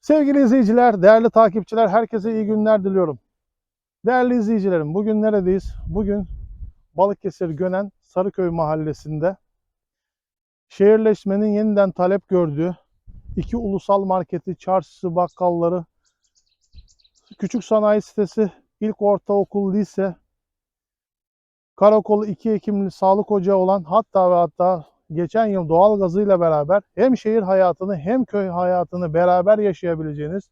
Sevgili izleyiciler, değerli takipçiler, herkese iyi günler diliyorum. Değerli izleyicilerim, bugün neredeyiz? Bugün Balıkesir Gönen Sarıköy mahallesinde şehirleşmenin yeniden talep gördüğü iki ulusal marketi, çarşısı, bakkalları, küçük sanayi sitesi, ilk ortaokul, lise, karakolu 2 Ekimli sağlık ocağı olan hatta ve hatta geçen yıl doğal gazıyla beraber hem şehir hayatını hem köy hayatını beraber yaşayabileceğiniz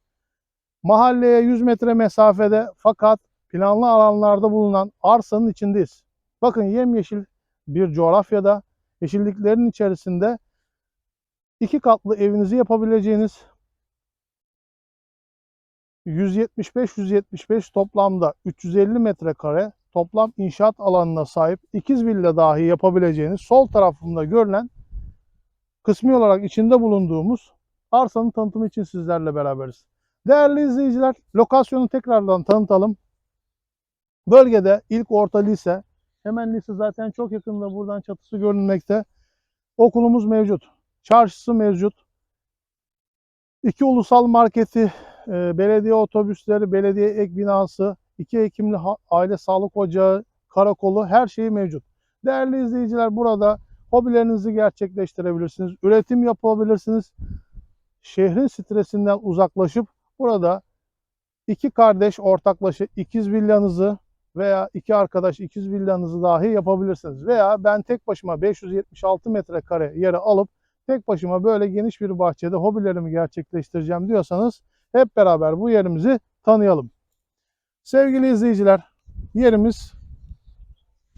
mahalleye 100 metre mesafede fakat planlı alanlarda bulunan arsanın içindeyiz. Bakın yemyeşil bir coğrafyada yeşilliklerin içerisinde iki katlı evinizi yapabileceğiniz 175-175 toplamda 350 metrekare toplam inşaat alanına sahip ikiz villa dahi yapabileceğiniz sol tarafımda görülen kısmi olarak içinde bulunduğumuz arsanın tanıtımı için sizlerle beraberiz. Değerli izleyiciler, lokasyonu tekrardan tanıtalım. Bölgede ilk orta lise, hemen lise zaten çok yakında buradan çatısı görünmekte. Okulumuz mevcut, çarşısı mevcut. İki ulusal marketi, e, belediye otobüsleri, belediye ek binası, 2 Ekimli Aile Sağlık Ocağı, karakolu her şeyi mevcut. Değerli izleyiciler burada hobilerinizi gerçekleştirebilirsiniz, üretim yapabilirsiniz. Şehrin stresinden uzaklaşıp burada iki kardeş ortaklaşa ikiz villanızı veya iki arkadaş ikiz villanızı dahi yapabilirsiniz. Veya ben tek başıma 576 metrekare yeri alıp tek başıma böyle geniş bir bahçede hobilerimi gerçekleştireceğim diyorsanız hep beraber bu yerimizi tanıyalım. Sevgili izleyiciler, yerimiz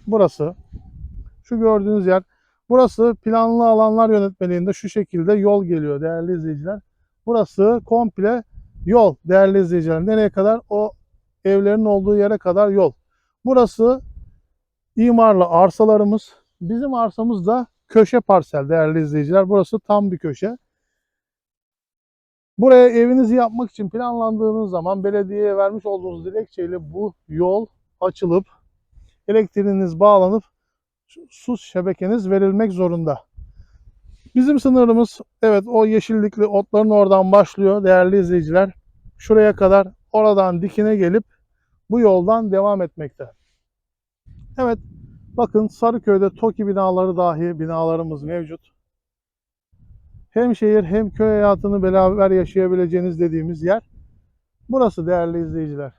burası. Şu gördüğünüz yer. Burası planlı alanlar yönetmeliğinde şu şekilde yol geliyor değerli izleyiciler. Burası komple yol değerli izleyiciler. Nereye kadar? O evlerin olduğu yere kadar yol. Burası imarlı arsalarımız. Bizim arsamız da köşe parsel değerli izleyiciler. Burası tam bir köşe. Buraya evinizi yapmak için planlandığınız zaman belediyeye vermiş olduğunuz dilekçeyle bu yol açılıp elektriğiniz bağlanıp su şebekeniz verilmek zorunda. Bizim sınırımız evet o yeşillikli otların oradan başlıyor değerli izleyiciler. Şuraya kadar oradan dikine gelip bu yoldan devam etmekte. Evet bakın Sarıköy'de TOKİ binaları dahi binalarımız mevcut hem şehir hem köy hayatını beraber yaşayabileceğiniz dediğimiz yer. Burası değerli izleyiciler.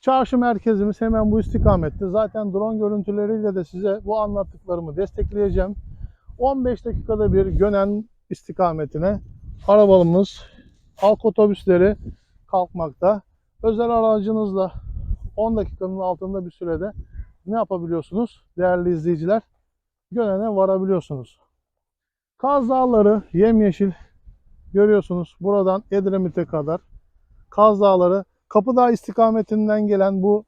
Çarşı merkezimiz hemen bu istikamette. Zaten drone görüntüleriyle de size bu anlattıklarımı destekleyeceğim. 15 dakikada bir Gönen istikametine arabalarımız, halk otobüsleri kalkmakta. Özel aracınızla 10 dakikanın altında bir sürede ne yapabiliyorsunuz değerli izleyiciler? Gönen'e varabiliyorsunuz. Kaz Dağları yemyeşil görüyorsunuz. Buradan Edremit'e kadar Kaz Dağları Kapıdağ istikametinden gelen bu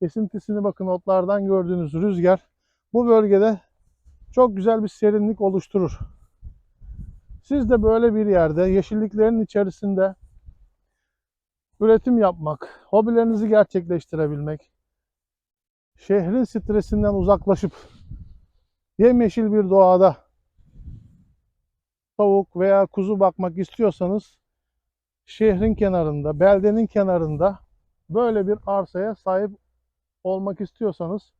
esintisini bakın otlardan gördüğünüz rüzgar bu bölgede çok güzel bir serinlik oluşturur. Siz de böyle bir yerde yeşilliklerin içerisinde üretim yapmak, hobilerinizi gerçekleştirebilmek, şehrin stresinden uzaklaşıp yemyeşil bir doğada tavuk veya kuzu bakmak istiyorsanız şehrin kenarında, beldenin kenarında böyle bir arsaya sahip olmak istiyorsanız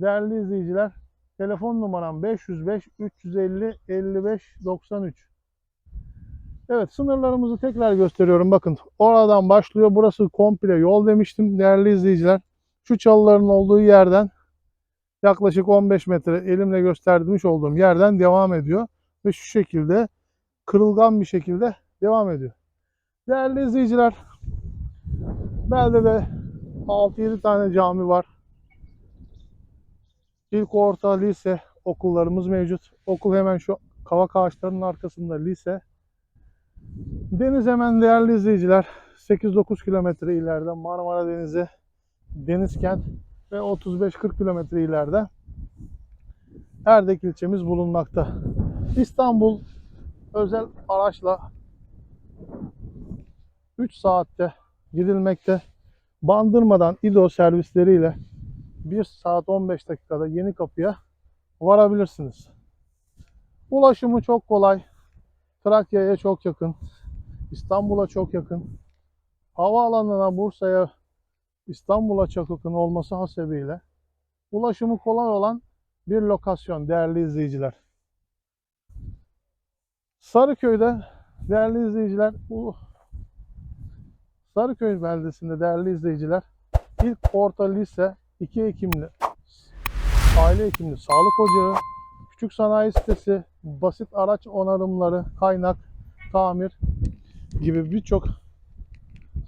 değerli izleyiciler telefon numaram 505 350 55 93. Evet sınırlarımızı tekrar gösteriyorum. Bakın oradan başlıyor. Burası komple yol demiştim değerli izleyiciler. Şu çalıların olduğu yerden yaklaşık 15 metre elimle göstermiş olduğum yerden devam ediyor. Ve şu şekilde kırılgan bir şekilde devam ediyor. Değerli izleyiciler, Belde'de 6-7 tane cami var. İlk orta lise okullarımız mevcut. Okul hemen şu kavak ağaçlarının arkasında lise. Deniz hemen değerli izleyiciler 8-9 kilometre ileride Marmara Denizi, Denizkent ve 35-40 kilometre ileride Erdek ilçemiz bulunmakta. İstanbul özel araçla 3 saatte gidilmekte. Bandırmadan İdo servisleriyle 1 saat 15 dakikada yeni kapıya varabilirsiniz. Ulaşımı çok kolay. Trakya'ya çok yakın. İstanbul'a çok yakın. Havaalanına Bursa'ya İstanbul'a çok yakın olması hasebiyle ulaşımı kolay olan bir lokasyon değerli izleyiciler. Sarıköy'de değerli izleyiciler bu Sarıköy beldesinde değerli izleyiciler ilk orta lise 2 Ekimli aile hekimli sağlık ocağı, küçük sanayi sitesi, basit araç onarımları, kaynak, tamir gibi birçok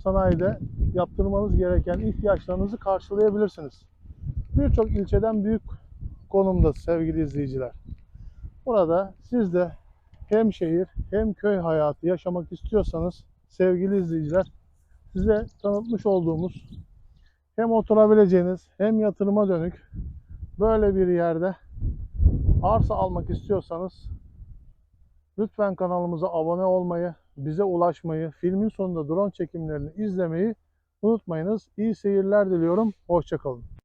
sanayide yaptırmanız gereken ihtiyaçlarınızı karşılayabilirsiniz. Birçok ilçeden büyük konumda sevgili izleyiciler. Burada siz de hem şehir hem köy hayatı yaşamak istiyorsanız sevgili izleyiciler size tanıtmış olduğumuz hem oturabileceğiniz hem yatırıma dönük böyle bir yerde arsa almak istiyorsanız lütfen kanalımıza abone olmayı, bize ulaşmayı, filmin sonunda drone çekimlerini izlemeyi unutmayınız. İyi seyirler diliyorum. Hoşçakalın.